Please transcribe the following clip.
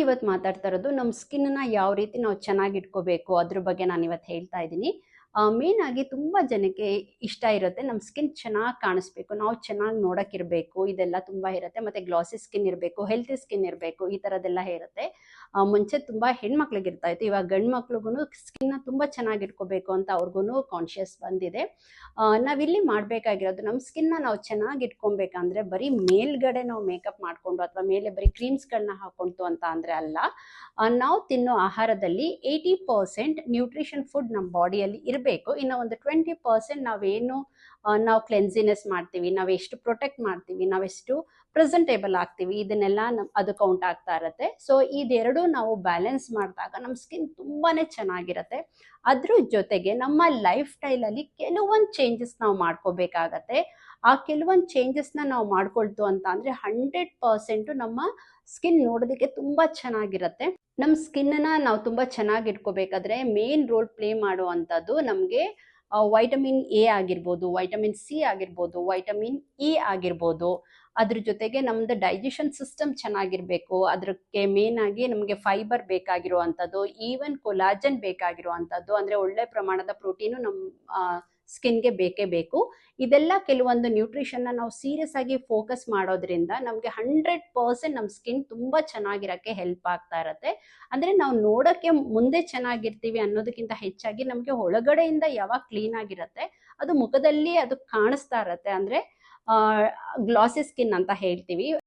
ನಾನಿವತ್ತು ಮಾತಾಡ್ತಾ ಇರೋದು ನಮ್ಮ ಸ್ಕಿನ್ನ ಯಾವ ರೀತಿ ನಾವು ಚೆನ್ನಾಗಿ ಇಟ್ಕೋಬೇಕು ಅದ್ರ ಬಗ್ಗೆ ನಾನು ಇವತ್ತು ಹೇಳ್ತಾ ಇದ್ದೀನಿ. ಮೇನ್ ಆಗಿ ತುಂಬ ಜನಕ್ಕೆ ಇಷ್ಟ ಇರುತ್ತೆ ನಮ್ಮ ಸ್ಕಿನ್ ಚೆನ್ನಾಗಿ ಕಾಣಿಸ್ಬೇಕು, ನಾವು ಚೆನ್ನಾಗಿ ನೋಡೋಕ್ಕಿರಬೇಕು ಇದೆಲ್ಲ ತುಂಬ ಇರುತ್ತೆ, ಮತ್ತು ಗ್ಲಾಸಿ ಸ್ಕಿನ್ ಇರಬೇಕು ಹೆಲ್ತಿ ಸ್ಕಿನ್ ಇರಬೇಕು, ಈ ಥರದ್ದೆಲ್ಲ ಇರುತ್ತೆ. ಮುಂಚೆ ತುಂಬ ಹೆಣ್ಮಕ್ಳಿಗೆ ಇರ್ತಾ ಇತ್ತು. ಇವಾಗ ಗಂಡು ಮಕ್ಳಿಗೂ ಸ್ಕಿನ್ನ ತುಂಬ ಚೆನ್ನಾಗಿ ಇಟ್ಕೋಬೇಕು ಅಂತ ಅವ್ರಿಗೂ ಕಾನ್ಶಿಯಸ್ ಬಂದಿದೆ. ನಾವಿಲ್ಲಿ ಮಾಡಬೇಕಾಗಿರೋದು ನಮ್ಮ ಸ್ಕಿನ್ನ ನಾವು ಚೆನ್ನಾಗಿ ಇಟ್ಕೊಬೇಕಂದ್ರೆ ಬರೀ ಮೇಲ್ಗಡೆ ನಾವು ಮೇಕಪ್ ಮಾಡಿಕೊಂಡು ಅಥವಾ ಮೇಲೆ ಬರೀ ಕ್ರೀಮ್ಸ್ಗಳನ್ನ ಹಾಕೊಂಡು ಅಂತ ಅಂದರೆ ಅಲ್ಲ ನಾವು ತಿನ್ನೋ ಆಹಾರದಲ್ಲಿ ಏಯ್ಟಿ ಪರ್ಸೆಂಟ್ ನ್ಯೂಟ್ರಿಷನ್ ಫುಡ್ ನಮ್ಮ ಬಾಡಿಯಲ್ಲಿ ಇರಬೇಕು. ಇನ್ನು ಒಂದು ಟ್ವೆಂಟಿ ಪರ್ಸೆಂಟ್ ನಾವೇನು ನಾವು ಕ್ಲೆನ್ಸಿನೆಸ್ ಮಾಡ್ತೀವಿ ನಾವು ಎಷ್ಟು ಪ್ರೊಟೆಕ್ಟ್ ಮಾಡ್ತೀವಿ, ನಾವೆಷ್ಟು ಪ್ರೆಸೆಂಟೇಬಲ್ ಆಗ್ತೀವಿ, ಇದನ್ನೆಲ್ಲ ಅದು ಕೌಂಟ್ ಆಗ್ತಾ ಇರುತ್ತೆ. ಸೊ ಇದೆರಡು ನಾವು ಬ್ಯಾಲೆನ್ಸ್ ಮಾಡಿದಾಗ ನಮ್ಮ ಸ್ಕಿನ್ ತುಂಬಾನೇ ಚೆನ್ನಾಗಿರುತ್ತೆ. ಅದ್ರ ಜೊತೆಗೆ ನಮ್ಮ ಲೈಫ್ ಸ್ಟೈಲಲ್ಲಿ ಕೆಲವೊಂದು ಚೇಂಜಸ್ ನಾವು ಮಾಡ್ಕೋಬೇಕಾಗತ್ತೆ. ಆ ಕೆಲವೊಂದು ಚೇಂಜಸ್ನ ನಾವು ಮಾಡ್ಕೊಳ್ತು ಅಂತ ಅಂದರೆ ಹಂಡ್ರೆಡ್ ಪರ್ಸೆಂಟು ನಮ್ಮ ಸ್ಕಿನ್ ನೋಡೋದಕ್ಕೆ ತುಂಬ ಚೆನ್ನಾಗಿರುತ್ತೆ. ನಮ್ಮ ಸ್ಕಿನ್ನ ನಾವು ತುಂಬ ಚೆನ್ನಾಗಿ ಇಟ್ಕೋಬೇಕಾದ್ರೆ ಮೇನ್ ರೋಲ್ ಪ್ಲೇ ಮಾಡುವಂಥದ್ದು ನಮಗೆ ವೈಟಮಿನ್ ಎ ಆಗಿರ್ಬೋದು ವೈಟಮಿನ್ ಸಿ ಆಗಿರ್ಬೋದು ವೈಟಮಿನ್ ಇ ಆಗಿರ್ಬೋದು. ಅದ್ರ ಜೊತೆಗೆ ನಮ್ದು ಡೈಜೆಷನ್ ಸಿಸ್ಟಮ್ ಚೆನ್ನಾಗಿರಬೇಕು. ಅದಕ್ಕೆ ಮೇನ್ ಆಗಿ ನಮಗೆ ಫೈಬರ್ ಬೇಕಾಗಿರುವಂತದ್ದು ಈವನ್ ಕೊಲಾಜನ್ ಬೇಕಾಗಿರುವಂತದ್ದು ಅಂದರೆ ಒಳ್ಳೆ ಪ್ರಮಾಣದ ಪ್ರೋಟೀನು ನಮ್ಮ ಸ್ಕಿನ್ಗೆ ಬೇಕೇ ಬೇಕು. ಇದೆಲ್ಲ ಕೆಲವೊಂದು ನ್ಯೂಟ್ರಿಷನ್ನ ನಾವು ಸೀರಿಯಸ್ ಆಗಿ ಫೋಕಸ್ ಮಾಡೋದ್ರಿಂದ ನಮಗೆ ಹಂಡ್ರೆಡ್ ಪರ್ಸೆಂಟ್ ನಮ್ಮ ಸ್ಕಿನ್ ತುಂಬ ಚೆನ್ನಾಗಿರೋಕ್ಕೆ ಹೆಲ್ಪ್ ಆಗ್ತಾ ಇರುತ್ತೆ. ಅಂದರೆ ನಾವು ನೋಡೋಕ್ಕೆ ಮುಂದೆ ಚೆನ್ನಾಗಿರ್ತೀವಿ ಅನ್ನೋದಕ್ಕಿಂತ ಹೆಚ್ಚಾಗಿ ನಮಗೆ ಒಳಗಡೆಯಿಂದ ಯಾವಾಗ ಕ್ಲೀನ್ ಆಗಿರುತ್ತೆ, ಅದು ಮುಖದಲ್ಲಿ ಅದು ಕಾಣಿಸ್ತಾ ಇರತ್ತೆ. ಅಂದರೆ ಗ್ಲಾಸಿ ಸ್ಕಿನ್ ಅಂತ ಹೇಳ್ತೀವಿ.